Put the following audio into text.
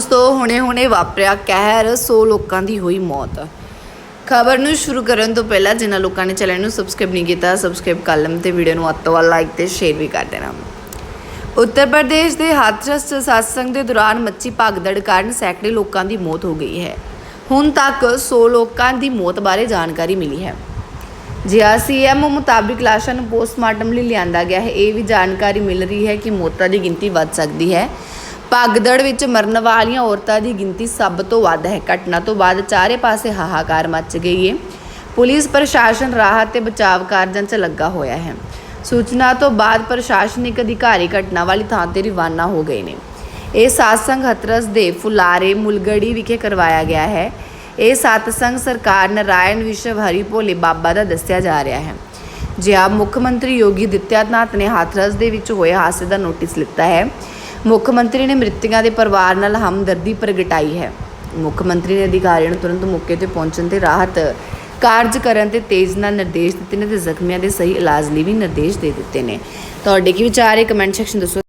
ਦੋਸਤੋ ਹੁਣੇ-ਹੁਣੇ ਵਾਪਰਿਆ ਕਹਿਰ 100 ਲੋਕਾਂ ਦੀ ਹੋਈ ਮੌਤ। ਖਬਰ ਨੂੰ ਸ਼ੁਰੂ ਕਰਨ ਤੋਂ ਪਹਿਲਾਂ ਜਿਨ੍ਹਾਂ ਲੋਕਾਂ ਨੇ ਚੈਨਲ ਨੂੰ ਸਬਸਕ੍ਰਾਈਬ ਨਹੀਂ ਕੀਤਾ ਸਬਸਕ੍ਰਾਈਬ ਕਰ ਲਓ ਤੇ ਵੀਡੀਓ ਨੂੰ ਅੱਤ ਲਾਈਕ ਤੇ ਸ਼ੇਅਰ ਵੀ ਕਰ ਦੇਣਾ। ਉੱਤਰ ਪ੍ਰਦੇਸ਼ ਦੇ ਹਾਥਰਸ 'ਚ ਦੇ ਦੌਰਾਨ ਮੱਛੀ ਭਗਦੜ ਕਾਰਨ ਸੈਂਕੜੇ ਲੋਕਾਂ ਦੀ ਮੌਤ ਹੋ ਗਈ ਹੈ। ਹੁਣ ਤੱਕ 100 ਲੋਕਾਂ ਦੀ ਮੌਤ ਬਾਰੇ ਜਾਣਕਾਰੀ ਮਿਲੀ ਹੈ। ਜਿਹਾ ਸੀਐਮਓ ਮੁਤਾਬਿਕ ਲਾਸ਼ਾਂ ਨੂੰ ਪੋਸਟਮਾਰਟਮ ਲਈ ਲਿਆਂਦਾ ਗਿਆ ਹੈ। ਇਹ ਵੀ ਜਾਣਕਾਰੀ ਮਿਲ ਰਹੀ ਹੈ ਕਿ ਮੌਤਾਂ ਦੀ ਗਿਣਤੀ ਵੱਧ ਸਕਦੀ ਹੈ। ਭਾਗਦੜ ਵਿੱਚ ਮਰਨ ਵਾਲੀਆਂ ਔਰਤਾਂ ਦੀ ਗਿਣਤੀ ਸਭ ਤੋਂ ਵੱਧ ਹੈ। ਘਟਨਾ ਤੋਂ ਬਾਅਦ ਚਾਰੇ ਪਾਸੇ ਹਾਹਾਕਾਰ ਮਚ ਗਈ ਹੈ ਪੁਲਿਸ, ਪ੍ਰਸ਼ਾਸਨ ਰਾਹਤ ਤੇ ਬਚਾਵ ਕਾਰਜਾਂ 'ਚ ਲੱਗਾ ਹੋਇਆ ਹੈ। ਸੂਚਨਾ ਤੋਂ ਬਾਅਦ ਪ੍ਰਸ਼ਾਸਨਿਕ ਅਧਿਕਾਰੀ ਘਟਨਾ ਵਾਲੀ ਥਾਂ ਤੇ ਰਵਾਨਾ ਹੋ ਗਏ ਨੇ। ਇਹ ਸਾਤਸੰਗ ਹਤਰਸ ਦੇ ਫੁਲਾਰੇ, ਮੁਲਗੜੀ ਵਿਖੇ ਕਰਵਾਇਆ ਗਿਆ ਹੈ। ਇਹ ਸਤਸੰਗ ਸਰਕਾਰ ਨਾਰਾਇਣ ਵਿਸ਼ਵ ਹਰੀ ਭੋਲੇ ਬਾਬਾ ਦਾ ਦੱਸਿਆ ਜਾ ਰਿਹਾ ਹੈ। ਜਿਹਾ ਮੁੱਖ ਮੰਤਰੀ ਯੋਗੀ ਦਿੱਤਿਆਨਾਥ ਨੇ ਹਾਥਰਸ ਦੇ ਵਿੱਚ ਹੋਏ ਹਾਦਸੇ ਦਾ ਨੋਟਿਸ ਲਿੱਤਾ ਹੈ। ਮੁੱਖ ਮੰਤਰੀ ਨੇ ਮ੍ਰਿਤਕਾਂ ਦੇ ਪਰਿਵਾਰ ਨਾਲ ਹਮਦਰਦੀ ਪ੍ਰਗਟਾਈ ਹੈ। ਮੁੱਖ ਮੰਤਰੀ ਨੇ ਅਧਿਕਾਰੀਆਂ ਨੂੰ ਤੁਰੰਤ ਮੌਕੇ ਤੇ ਪਹੁੰਚਣ ਤੇ ਰਾਹਤ ਕਾਰਜ ਕਰਨ ਤੇ ਤੇਜ਼ ਨਾਲ ਨਿਰਦੇਸ਼ ਦਿੱਤੇ ਨੇ ਤੇ ਜ਼ਖਮੀਆਂ ਦੇ ਸਹੀ ਇਲਾਜ ਲਈ ਵੀ ਨਿਰਦੇਸ਼ ਦੇ ਦਿੱਤੇ ਨੇ। ਤੁਹਾਡੇ ਕੀ ਵਿਚਾਰ ਹੈ? ਕਮੈਂਟ ਸੈਕਸ਼ਨ ਦੱਸੋ।